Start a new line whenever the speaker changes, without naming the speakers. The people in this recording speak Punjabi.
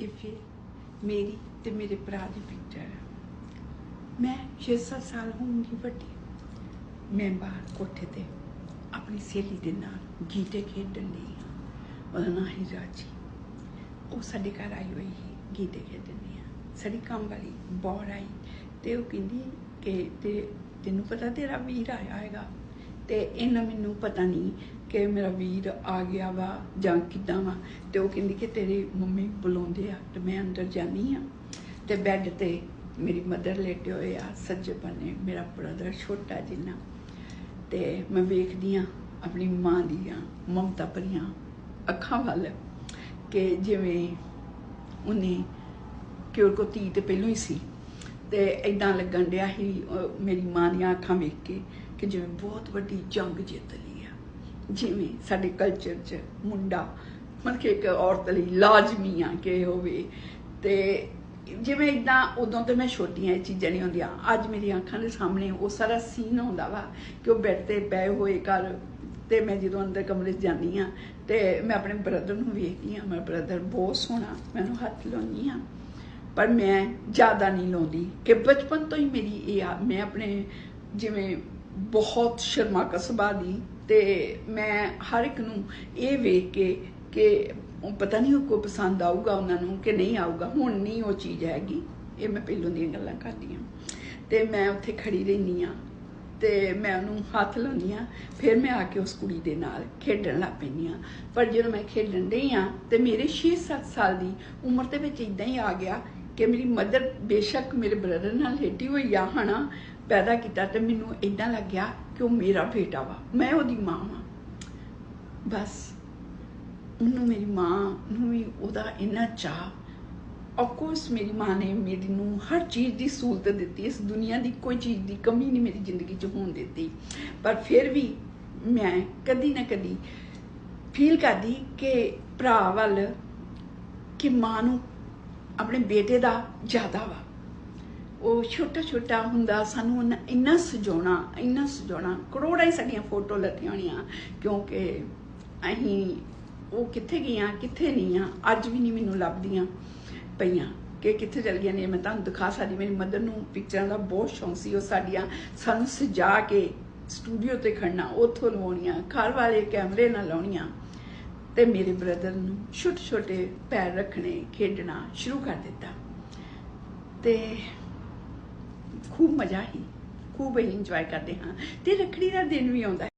ਇਹ ਫਿਰ ਮੇਰੀ ਤੇ ਮੇਰੇ ਭਰਾ ਦੀ ਪਿਕਚਰ ਹੈ ਮੈਂ 6-7 ਸਾਲ ਹੋਊਂਗੀ ਵੱਡੀ। ਮੈਂ ਬਾਹਰ ਕੋਠੇ ਤੇ ਆਪਣੀ ਸਹੇਲੀ ਦੇ ਨਾਲ ਗੀਟੇ ਖੇਡਣ ਲਈ ਹਾਂ ਉਹਦਾ ਨਾਂ ਹੀ ਰਾਜੀ। ਉਹ ਸਾਡੇ ਘਰ ਆਈ ਹੋਈ ਸੀ, ਗੀਟੇ ਖੇਡਣ ਲਈ ਸਾਡੀ ਕੰਮ ਵਾਲੀ ਬਹੁਤ ਆਈ ਤੇ ਉਹ ਕਹਿੰਦੀ ਕਿ ਤੇ ਤੈਨੂੰ ਪਤਾ ਤੇਰਾ ਵੀਰ ਆਇਆ ਹੈਗਾ। ਤੇ ਇਹਨਾਂ ਮੈਨੂੰ ਪਤਾ ਨਹੀਂ ਕਿ ਮੇਰਾ ਵੀਰ ਆ ਗਿਆ ਵਾ ਜਾਂ ਕਿੱਦਾਂ ਵਾ, ਤੇ ਉਹ ਕਹਿੰਦੀ ਕਿ ਤੇਰੀ ਮੰਮੀ ਬੁਲਾਉਂਦੇ ਆ ਤੇ ਮੈਂ ਅੰਦਰ ਜਾਨੀ ਆ ਤੇ ਬੈੱਡ ਤੇ ਮੇਰੀ ਮਦਰ ਲੇਟੇ ਹੋਏ ਆ, ਸੱਜੇ ਬੰਨੇ ਮੇਰਾ ਬ੍ਰਦਰ ਛੋਟਾ ਜਿੰਨਾ। ਤੇ ਮੈਂ ਵੇਖਦੀ ਆ ਆਪਣੀ ਮਾਂ ਦੀਆਂ ਮਮਤਾ ਭਰੀਆਂ ਅੱਖਾਂ ਵੱਲ ਕਿ ਜਿਵੇਂ ਉਹਨੇ ਕਿ ਉਹ ਕੋ ਧੀ ਤੇ ਪਹਿਲੋਂ ਹੀ ਸੀ। ਤੇ ਇਦਾਂ ਲੱਗਣ ਡਿਆ ਸੀ ਮੇਰੀ ਮਾਂ ਦੀਆਂ ਅੱਖਾਂ ਵੇਖ ਕੇ ਕਿ ਜਿਵੇਂ ਬਹੁਤ ਵੱਡੀ ਜੰਗ ਜਿੱਤ ਲਈ ਆ। ਜਿਵੇਂ ਸਾਡੇ ਕਲਚਰ 'ਚ ਮੁੰਡਾ, ਮਤਲਬ ਕਿ ਇੱਕ ਔਰਤ ਲਈ ਲਾਜ਼ਮੀ ਆ ਕਿ ਹੋਵੇ। ਤੇ ਜਿਵੇਂ ਇਦਾਂ ਉਦੋਂ ਤੇ ਮੈਂ ਛੋਟੀਆਂ ਚੀਜ਼ਾਂ ਨਹੀਂ ਹੁੰਦੀਆਂ। ਅੱਜ ਮੇਰੀਆਂ ਅੱਖਾਂ ਦੇ ਸਾਹਮਣੇ ਉਹ ਸਾਰਾ ਸੀਨ ਹੁੰਦਾ ਵਾ ਕਿ ਉਹ ਬੈੱਡ ਤੇ ਪਏ ਹੋਏ ਘਰ ਤੇ ਮੈਂ ਜਦੋਂ ਅੰਦਰ ਕਮਰੇ 'ਚ ਜਾਂਦੀ ਆ ਤੇ ਮੈਂ ਆਪਣੇ ਬ੍ਰਦਰ ਨੂੰ ਵੇਖਦੀ ਆ ਮੇਰਾ ਬ੍ਰਦਰ ਬਹੁਤ ਸੋਹਣਾ ਮੈਨੂੰ ਹੱਥ ਲਾਉਂਦੀ ਆ ਪਰ ਮੈਂ ਜ਼ਿਆਦਾ ਨਹੀਂ ਲਾਉਂਦੀ ਕਿ ਬਚਪਨ ਤੋਂ ਹੀ ਮੇਰੀ ਇਹ ਆ, ਮੈਂ ਆਪਣੇ ਜਿਵੇਂ ਬਹੁਤ ਸ਼ਰਮਾ ਸੁਭਾਅ ਦੀ ਤੇ ਮੈਂ ਹਰ ਇੱਕ ਨੂੰ ਇਹ ਵੇਖ ਕੇ ਕਿ ਪਤਾ ਨਹੀਂ ਉਹ ਕੋ ਪਸੰਦ ਆਊਗਾ ਉਹਨਾਂ ਨੂੰ ਕਿ ਨਹੀਂ ਆਊਗਾ, ਹੁਣ ਨਹੀਂ ਉਹ ਚੀਜ਼ ਹੈਗੀ। ਇਹ ਮੈਂ ਪਹਿਲੋਂ ਦੀਆਂ ਗੱਲਾਂ ਕਰਦੀ ਹਾਂ ਤੇ ਮੈਂ ਉੱਥੇ ਖੜੀ ਰਹਿੰਦੀ ਆ ਤੇ ਮੈਂ ਉਹਨੂੰ ਹੱਥ ਲਾਉਂਦੀ ਆ ਫਿਰ ਮੈਂ ਆ ਕੇ ਉਸ ਕੁੜੀ ਦੇ ਨਾਲ ਖੇਡਣ ਲੱਗ ਪੈਂਦੀ ਆ ਪਰ ਜਦੋਂ ਮੈਂ ਖੇਡਣ ਡਈ ਆ ਤੇ ਮੇਰੇ 6-7 ਸਾਲ ਦੀ ਉਮਰ ਦੇ ਵਿੱਚ ਇਦਾਂ ਹੀ ਆ ਗਿਆ ਕਿ ਮੇਰੀ ਮਦਰ ਬੇਸ਼ੱਕ ਮੇਰੇ ਬ੍ਰਦਰ ਨਾਲ ਲੇਟੀ ਹੋਈ ਆ, ਹਨਾ, ਪੈਦਾ ਕੀਤਾ ਤੇ ਮੈਨੂੰ ਇਦਾਂ ਲੱਗਿਆ ਕਿ ਉਹ ਮੇਰਾ ਬੇਟਾ ਵਾ, ਮੈਂ ਉਹਦੀ ਮਾਂ ਵਾਂ। ਬਸ, ਉਹਨੂੰ ਮੇਰੀ ਮਾਂ ਨੂੰ ਵੀ ਉਹਦਾ ਇੰਨਾ ਚਾਹ ਆਫ ਮੇਰੀ ਮਾਂ ਨੇ ਮੇਰੀ ਨੂੰ ਹਰ ਚੀਜ਼ ਦੀ ਸਹੂਲਤ ਦਿੱਤੀ, ਇਸ ਦੁਨੀਆ ਦੀ ਕੋਈ ਚੀਜ਼ ਦੀ ਕਮੀ ਨਹੀਂ ਮੇਰੀ ਜ਼ਿੰਦਗੀ 'ਚ ਹੋਣ ਦਿੱਤੀ। ਪਰ ਫਿਰ ਵੀ ਮੈਂ ਕਦੀ ਨਾ ਕਦੀ ਫੀਲ ਕਰਦੀ ਕਿ ਭਰਾ ਵੱਲ, ਕਿ ਮਾਂ ਨੂੰ ਆਪਣੇ ਬੇਟੇ ਦਾ ਜ਼ਿਆਦਾ ਵਾ। ਉਹ ਛੋਟਾ ਛੋਟਾ ਹੁੰਦਾ, ਸਾਨੂੰ ਉਹਨਾਂ ਇੰਨਾ ਸਜਾਉਣਾ ਇੰਨਾ ਸਜਾਉਣਾ, ਕਰੋੜਾਂ ਹੀ ਸਾਡੀਆਂ ਫੋਟੋ ਲੱਤੀਆਂ ਹੋਣੀਆਂ ਕਿਉਂਕਿ ਅਸੀਂ ਉਹ ਕਿੱਥੇ ਗਈਆਂ, ਕਿੱਥੇ ਨਹੀਂ ਆ, ਅੱਜ ਵੀ ਨਹੀਂ ਮੈਨੂੰ ਲੱਭਦੀਆਂ ਪਈਆਂ ਕਿ ਕਿੱਥੇ ਚਲ ਗਈਆਂ ਨੇ। ਮੈਂ ਤੁਹਾਨੂੰ ਦਿਖਾ ਸਕਦੀ, ਮੇਰੀ ਮਦਰ ਨੂੰ ਪਿਕਚਰਾਂ ਦਾ ਬਹੁਤ ਸ਼ੌਂਕ ਸੀ, ਉਹ ਸਾਡੀਆਂ ਸਾਨੂੰ ਸਜਾ ਕੇ ਸਟੂਡੀਓ ਤੇ ਖੜਨਾ, ਉੱਥੋਂ ਲਵਾਉਣੀਆਂ, ਘਰ ਵਾਲੇ ਕੈਮਰੇ ਨਾਲ ਲਾਉਣੀਆਂ। ਤੇ ਮੇਰੇ ਬ੍ਰਦਰ ਨੂੰ ਛੋਟੇ ਛੋਟੇ ਪੈਰ ਰੱਖਣੇ, ਖੇਡਣਾ ਸ਼ੁਰੂ ਕਰ ਦਿੱਤਾ ਤੇ ਖੂਬ ਮਜ਼ਾ ਹੀ, ਖੂਬ ਇੰਜੋਏ ਕਰਦੇ ਹਾਂ ਤੇ ਰੱਖੜੀ ਦਾ ਦਿਨ ਵੀ ਆਉਂਦਾ ਹੈ।